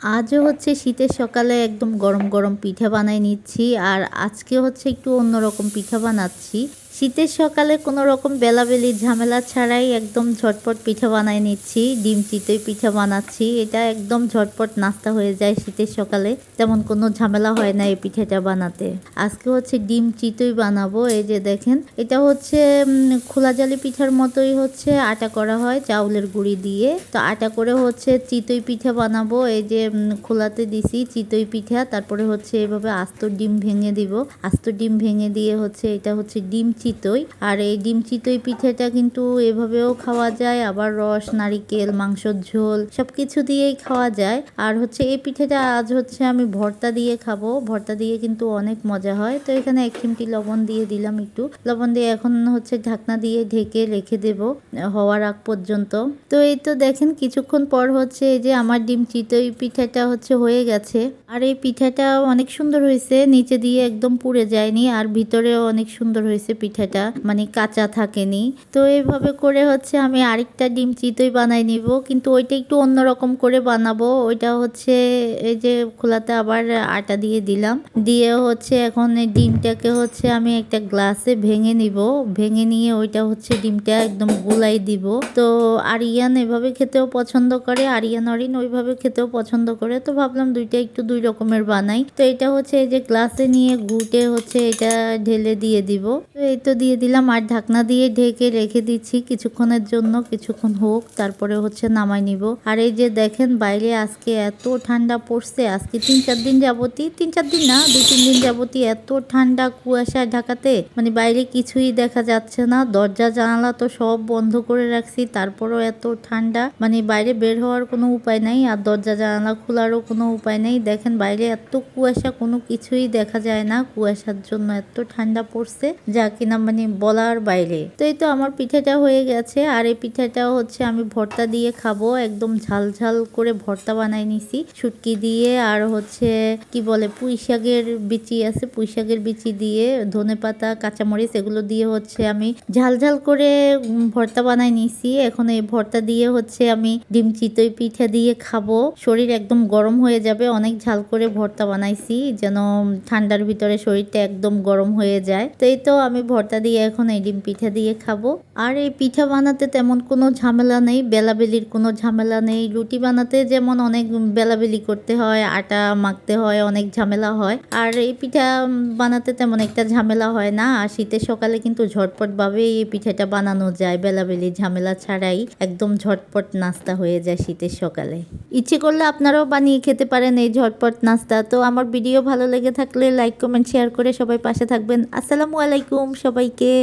আজও হচ্ছে শীতের সকালে একদম গরম গরম পিঠা বানাই নিচ্ছি আর আজকে হচ্ছে একটু অন্যরকম পিঠা বানাচ্ছি। শীতের সকালে কোনো রকম বেলাবেলির ঝামেলা ছাড়াই একদম ঝটপট পিঠা বানাই নিচ্ছি, ডিম চিতই পিঠা বানাচ্ছি। এটা একদম ঝটপট নাস্তা হয়ে যায় শীতের সকালে, তেমন কোনো ঝামেলা হয় না এই পিঠাটা বানাতে। আজকে হচ্ছে ডিম চিতই বানাবো, এই যে দেখেন, এটা হচ্ছে খোলা জালি পিঠার মতোই হচ্ছে, আটা করা হয় চাউলের গুঁড়ি দিয়ে। তো আটা করে হচ্ছে চিতই পিঠা বানাবো, এই যে খোলাতে দিছি চিতই পিঠা, তারপরে হচ্ছে এভাবে আস্ত ডিম ভেঙে দিব। আস্ত ডিম ভেঙে দিয়ে হচ্ছে, এটা হচ্ছে ডিম চিতই, আর এই ডিম চিতই পিঠেটা কিন্তু এভাবেও খাওয়া যায়। আবার রস, নারিকেল, মাংসর ঝোল সব কিছু দিয়েই খাওয়া যায়। আর হচ্ছে এই পিঠেটা আজ হচ্ছে আমি ভর্তা দিয়ে খাব। ভর্তা দিয়ে কিন্তু অনেক মজা হয়। তো এখানে এক চিমটি লবণ দিয়ে দিলাম একটু। লবণ দিয়ে এখন হচ্ছে ঢাকনা দিয়ে ঢেকে রেখে দেব হওয়ার আগ পর্যন্ত। তো এই তো দেখেন কিছুক্ষণ পর হচ্ছে এই যে আমার ডিম চিতই পিঠাটা হচ্ছে হয়ে গেছে। আর এই পিঠাটা অনেক সুন্দর হয়েছে। নিচে দিয়ে একদম পুড়ে যায়নি, আর ভিতরেও অনেক সুন্দর হয়েছে পিঠাটা মানে কাঁচা থাকেনি। তো এইভাবে করে হচ্ছে আমি আরেকটা ডিম চিতই বানাই নিব, কিন্তু ওইটা একটু অন্যরকম করে বানাবো। ওইটা হচ্ছে এই যে খোলাতে আবার আটা দিয়ে দিলাম। দিয়ে হচ্ছে এখন এই ডিমটাকে হচ্ছে আমি একটা গ্লাসে ভেঙে নিব। ভেঙে নিয়ে ওইটা হচ্ছে ডিমটা একদম গুলাই দিব। তো আরিয়ান এভাবে খেতেও পছন্দ করে, আরিয়ান অরিন ওইভাবে খেতেও পছন্দ করে। তো ভাবলাম দুইটা একটু দুই রকমের বানাই। তো এটা হচ্ছে এই যে গ্লাসে নিয়ে গুটে হচ্ছে এটা ঢেলে দিয়ে দিব। তো এই তো দিয়ে দিলাম আর ঢাকনা দিয়ে ঢেকে রেখে দিচ্ছি। কিছুক্ষণের জন্য কিছুক্ষণ হোক, তারপরে হচ্ছে নামাই নিব। আর এই যে দেখেন, বাইরে আজকে এত ঠান্ডা পড়ছে। আজকে তিন চার দিন যাবতই, তিন চার দিন না, দু তিন দিন যাবতই এত ঠান্ডা কুয়াশা ঢাকাতে। মানে বাইরে কিছুই দেখা যাচ্ছে না। দরজা, জানালা তো সব বন্ধ করে রাখছি। তারপরও এত ঠান্ডা। মানে বাইরে বের হওয়ার কোনো উপায় নাই, আর দরজা, জানালা খোলারও কোনো উপায় নেই। দেখেন, বাইরে এত কুয়াশা, কোনো কিছুই দেখা যায় না। কুয়াশার জন্য এত ঠান্ডা পড়ছে। যা কিনা মানে বলার বাইরে। তো এই তো আমার পিঠাটা হয়ে গেছে। আর এই পিঠাটা হচ্ছে আমি ভর্তা দিয়ে খাব। একদম ঝাল ঝাল করে ভর্তা বানাই নিছি। শুটকি দিয়ে আর হচ্ছে কি বলে, পুঁই শাকের বিচি আছে। পুঁই শাকের বিচি দিয়ে ধনে পাতা, কাঁচামরিচ এগুলো দিয়ে হচ্ছে আমি ঝাল ঝাল করে ভর্তা বানাই নিছি। এখন এই ভর্তা দিয়ে হচ্ছে আমি ডিম চিতই পিঠা দিয়ে খাব। শরীর একদম গরম হয়ে যাবে। অনেক ঝাল করে ভর্তা বানাইছি। যেন ঠান্ডার ভিতরে শরীরটা একদম গরম হয়ে যায়। তো এই তো আমি ভর্তা দিয়ে এখন এই ডিম পিঠা দিয়ে খাব। আর এই পিঠা বানাতে তেমন কোনো ঝামেলা নেই, বেলাবেলির কোনো ঝামেলা নেই। রুটি বানাতে যেমন অনেক বেলাবেলি করতে হয়, আটা মাখতে হয়, অনেক ঝামেলা হয়। আর এই পিঠা বানাতে তেমন একটা ঝামেলা হয় না। আর শীতের সকালে কিন্তু ঝটপট ভাবে এই পিঠাটা বানানো যায়, বেলাবেলি ঝামেলা ছাড়াই একদম ঝটপট নাস্তা হয়ে যায় শীতের সকালে। ইচ্ছে করলে আপনারাও বানিয়ে খেতে পারেন এই ঝটপট নাস্তা। তো আমার ভিডিও ভালো লেগে থাকলে লাইক, কমেন্ট, শেয়ার করে সবাই পাশে থাকবেন। আসসালামু আলাইকুম সবাইকে।